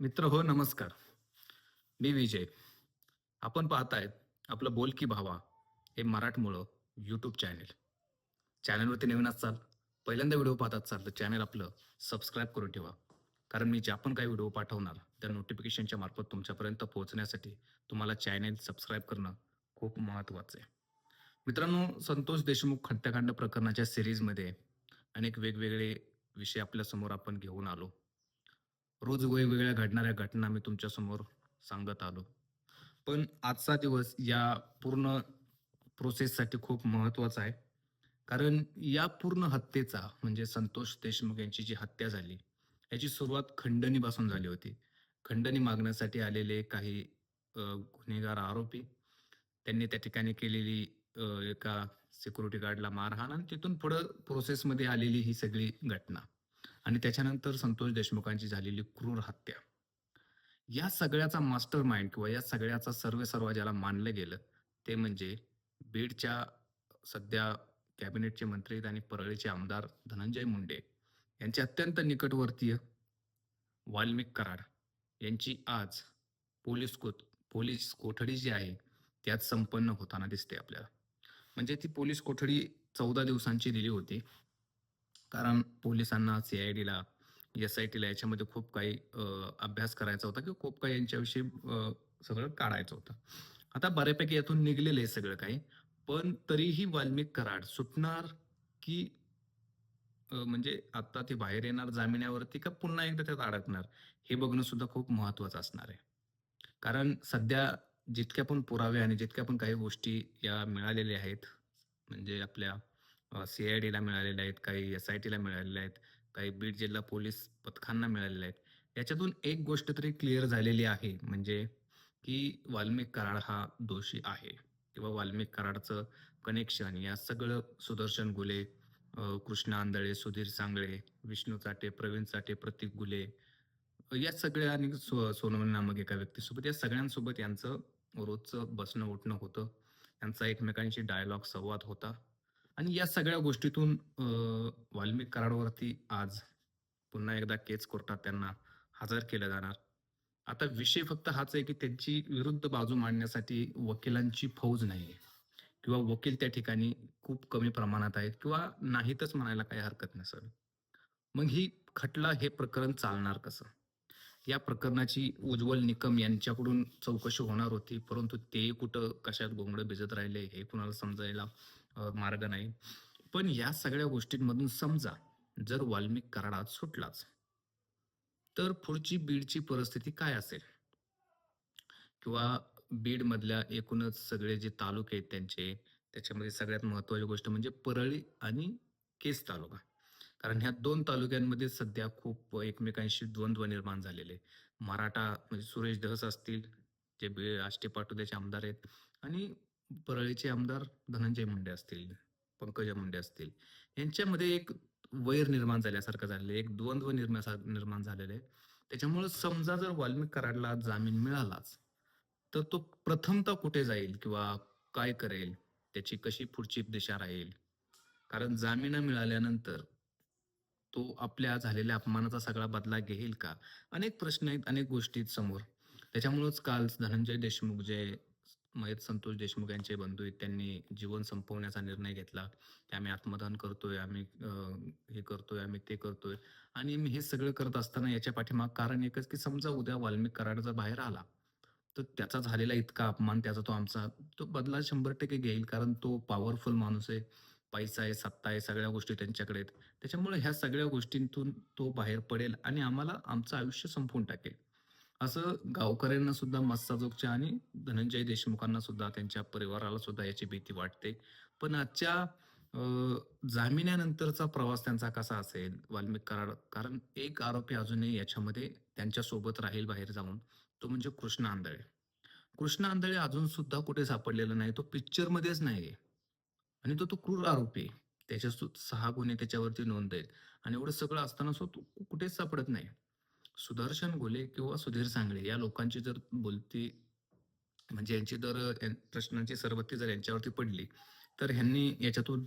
मित्र हो नमस्कार. मी विजय. आपण पाहतायत आपलं बोल की भावा हे मराठमोळं यूट्यूब चॅनेल चॅनलवरती नवीन असाल पहिल्यांदा व्हिडिओ पाहत असाल तर चॅनल आपलं सबस्क्राईब करून ठेवा. कारण मी ज्या पण काही व्हिडिओ पाठवणार त्या नोटिफिकेशनच्या मार्फत तुमच्यापर्यंत पोहोचण्यासाठी तुम्हाला चॅनेल सबस्क्राईब करणं खूप महत्त्वाचं आहे. मित्रांनो संतोष देशमुख हत्याकांड प्रकरणाच्या सिरीजमध्ये अनेक वेगवेगळे विषय आपल्यासमोर आपण घेऊन आलो. रोज वेगवेगळ्या घडणाऱ्या घटना मी तुमच्यासमोर सांगत आलो. पण आजचा दिवस या पूर्ण प्रोसेससाठी खूप महत्त्वाचा आहे. कारण या पूर्ण हत्येचा म्हणजे संतोष देशमुख यांची जी हत्या झाली याची सुरुवात खंडणीपासून झाली होती. खंडणी मागण्यासाठी आलेले काही गुन्हेगार आरोपी त्यांनी त्या ठिकाणी केलेली एका सिक्युरिटी गार्डला मारहाण आणि तिथून पुढं प्रोसेसमध्ये आलेली ही सगळी घटना. आणि त्याच्यानंतर संतोष देशमुखांची झालेली क्रूर हत्या. या सगळ्याचा मास्टर माइंड किंवा या सगळ्याचा सर्वे सर्व ज्याला मानलं गेलं ते म्हणजे बीडच्या सध्या कॅबिनेटचे मंत्री आणि परळीचे आमदार धनंजय मुंडे यांचे अत्यंत निकटवर्तीय वाल्मिक कराड यांची आज पोलीस कोत पोलीस कोठडी जी आहे त्यात संपन्न होताना दिसते आपल्याला. म्हणजे ती पोलीस कोठडी चौदा दिवसांची दिली होती. कारण पोलिसांना सी आय डीला एस आय टीला याच्यामध्ये खूप काही अभ्यास करायचा होता किंवा खूप काही यांच्याविषयी सगळं काढायचं होतं. आता बऱ्यापैकी यातून निघलेलं आहे सगळं काही पण तरीही वाल्मिक कराड सुटणार की म्हणजे आता ते बाहेर येणार जामिन्यावरती का पुन्हा एकदा त्यात अडकणार? हे बघणं सुद्धा खूप महत्वाचं असणार आहे. कारण सध्या जितक्या पण पुरावे आणि जितक्या पण काही गोष्टी या मिळालेल्या आहेत म्हणजे आपल्या सी आय डीला मिळालेल्या आहेत काही एस आय टीला मिळालेल्या आहेत काही बीड जिल्हा पोलीस पथकांना मिळालेल्या आहेत. याच्यातून एक गोष्ट तरी क्लिअर झालेली आहे म्हणजे की वाल्मिक कराड हा दोषी आहे किंवा वाल्मिक कराडचं कनेक्शन या सगळं सुदर्शन गुले कृष्णा आंधळे सुधीर सांगळे विष्णू चाटे प्रवीण चाटे प्रतीक गुले या सगळ्या आणि सो सोनवणे नामक एका व्यक्तीसोबत या सगळ्यांसोबत यांचं रोजचं बसणं उठणं होतं. त्यांचा एकमेकांशी डायलॉग संवाद होता. आणि या सगळ्या गोष्टीतून वाल्मिक कराडवरती आज पुन्हा एकदा केस कोर्टात त्यांना हजर केलं जाणार. आता विषय फक्त हाच आहे की त्यांची विरुद्ध बाजू मांडण्यासाठी वकिलांची फौज नाही किंवा वकील त्या ठिकाणी खूप कमी प्रमाणात आहेत किंवा नाहीतच म्हणायला काही हरकत नसेल मग ही खटला हे प्रकरण चालणार कसं? या प्रकरणाची उज्ज्वल निकम यांच्याकडून चौकशी होणार होती परंतु ते कुठं कशात गोंगडं भिजत राहिले हे कुणाला समजायला मार्ग नाही. पण या सगळ्या गोष्टींमधून समजा जर वाल्मिक कराडात सुटलाच तर पुढची बीडची परिस्थिती काय असेल? किंवा बीड मधल्या एकूणच सगळे जे तालुके आहेत त्यांचे त्याच्यामध्ये सगळ्यात महत्वाची गोष्ट म्हणजे परळी आणि केस तालुका. कारण ह्या दोन तालुक्यांमध्ये सध्या खूप एकमेकांशी द्वंद्व निर्माण झालेले मराठा म्हणजे सुरेश धस असतील जे बी आष्टे पाटोद्याचे आमदार आहेत आणि परळीचे आमदार धनंजय मुंडे असतील पंकजा मुंडे असतील यांच्यामध्ये एक वैर निर्माण झाल्यासारखं झालेलं आहे, एक द्वंद्व निर्माण निर्माण झालेलं आहे. त्याच्यामुळे समजा जर वाल्मिक कराडला जामीन मिळालाच तर तो प्रथमतः कुठे जाईल किंवा काय करेल? त्याची कशी पुढची दिशा राहील? कारण जामीन मिळाल्यानंतर तो आपल्या झालेल्या अपमानाचा सगळा बदला घेईल का? अनेक प्रश्न आहेत अनेक गोष्टी समोर. त्याच्यामुळेच काल धनंजय देशमुख जे मयत संतोष देशमुख यांचे बंधू आहेत. त्यांनी जीवन संपवण्याचा निर्णय घेतला. की आम्ही आत्मदान करतोय आम्ही हे करतोय आम्ही ते करतोय. आणि मी हे सगळं करत असताना याच्या पाठीमाग कारण एकच की समजा उद्या वाल्मिक कराड जर बाहेर आला तर त्याचा झालेला इतका अपमान त्याचा तो आमचा तो बदला शंभर टक्के घेईल. कारण तो पॉवरफुल माणूस आहे. पैसा आहे सत्ता आहे सगळ्या गोष्टी त्यांच्याकडे आहेत. त्याच्यामुळे ह्या सगळ्या गोष्टींतून तो बाहेर पडेल आणि आम्हाला आमचं आयुष्य संपवून टाकेल. असं गावकऱ्यांना सुद्धा मस्साजोगच्या आणि धनंजय देशमुखांना सुद्धा त्यांच्या परिवाराला सुद्धा याची भीती वाटते. पण आजच्या जामिन्यानंतरचा प्रवास त्यांचा कसा असेल? वाल्मिक कराड कारण एक आरोपी अजूनही याच्यामध्ये त्यांच्यासोबत राहील बाहेर जाऊन. तो म्हणजे कृष्ण आंधळे. कृष्ण आंधळे अजून सुद्धा कुठे सापडलेला नाही. तो पिक्चर मध्येच नाहीये. आणि तो तो क्रूर आरोपी आहे. त्याच्या सु- सहा गुन्हे त्याच्यावरती नोंद आहेत. आणि एवढं सगळं असताना सो तो कुठेच सापडत नाही. सुदर्शन गोले किंवा सुधीर सांगळे या लोकांची जर बोलती म्हणजे यांची जर प्रश्नांची सरबत्ती जर यांच्यावरती पडली तर ह्यांनी याच्यातून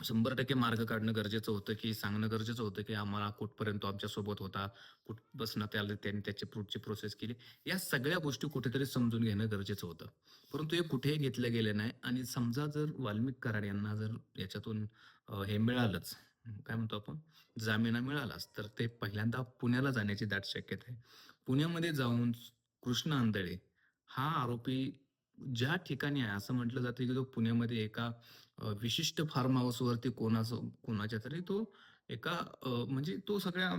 शंभर टक्के मार्ग काढणं गरजेचं होतं की सांगणं गरजेचं होतं की आम्हाला कुठपर्यंत आमच्यासोबत होता कुठपासून त्याला त्यांनी त्याची पुढची प्रोसेस केली. या सगळ्या गोष्टी कुठेतरी समजून घेणं गरजेचं होतं. परंतु हे कुठेही घेतलं गेलं नाही. आणि समजा जर वाल्मिक कराड यांना जर याच्यातून हे मिळालंच काय म्हणतो आपण? जामिना मिळालाच तर ते पहिल्यांदा पुण्याला जाण्याची दाट शक्यता आहे. पुण्यामध्ये जाऊन कृष्ण आंधळे हा आरोपी ज्या ठिकाणी आहे असं म्हटलं जातं की तो पुण्यामध्ये एका विशिष्ट फार्म हाऊसवरती कोणाचं कोणाच्या तरी तो एका म्हणजे तो सगळ्या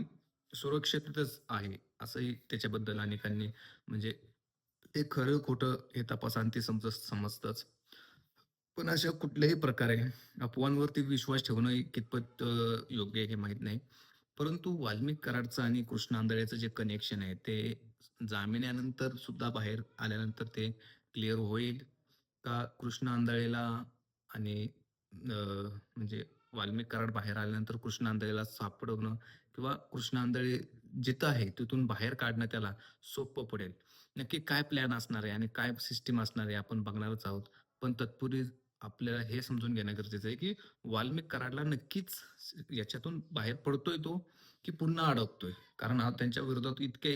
सुरक्षितच आहे असंही त्याच्याबद्दल अनेकांनी म्हणजे ते खरं खोटं हे तपासांती समज समजतंच. पण अशा कुठल्याही प्रकारे अफवांवरती विश्वास ठेवणं कितपत योग्य आहे हे माहीत नाही. परंतु वाल्मिक कराडचं आणि कृष्ण आंधळेचं जे कनेक्शन आहे ते जामिन्यानंतर सुद्धा बाहेर आल्यानंतर ते क्लिअर होईल का कृष्ण आंधळेला आणि म्हणजे वाल्मिक कराड बाहेर आल्यानंतर कृष्ण आंधळेला सापडवणं किंवा कृष्ण आंधळे जिथं आहे तिथून बाहेर काढणं त्याला सोपं पडेल. नक्की काय प्लॅन असणार आहे आणि काय सिस्टीम असणार आहे आपण बघणारच आहोत. पण तत्पूर्वी आपल्याला हे समजून घेणं गरजेचं आहे की वाल्मिक कराडला नक्कीच याच्यातून बाहेर पडतोय तो की पुन्हा अडकतोय. कारण त्यांच्या विरोधात इतके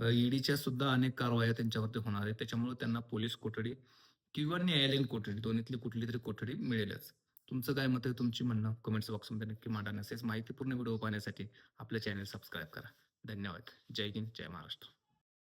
ईडीच्या सुद्धा अनेक कारवाया त्यांच्यावरती होणार आहेत. त्याच्यामुळे त्यांना पोलीस कोठडी किंवा न्यायालयीन कोठडी दोन्हीतली कुठली तरी कोठडी मिळेलच. तुमचं काय मत आहे? तुमची म्हणणं कमेंट्स बॉक्समध्ये नक्की मांडा. नसेच माहितीपूर्ण व्हिडिओ पाहण्यासाठी आपलं चॅनल सबस्क्राईब करा. धन्यवाद. जय हिंद. जय महाराष्ट्र.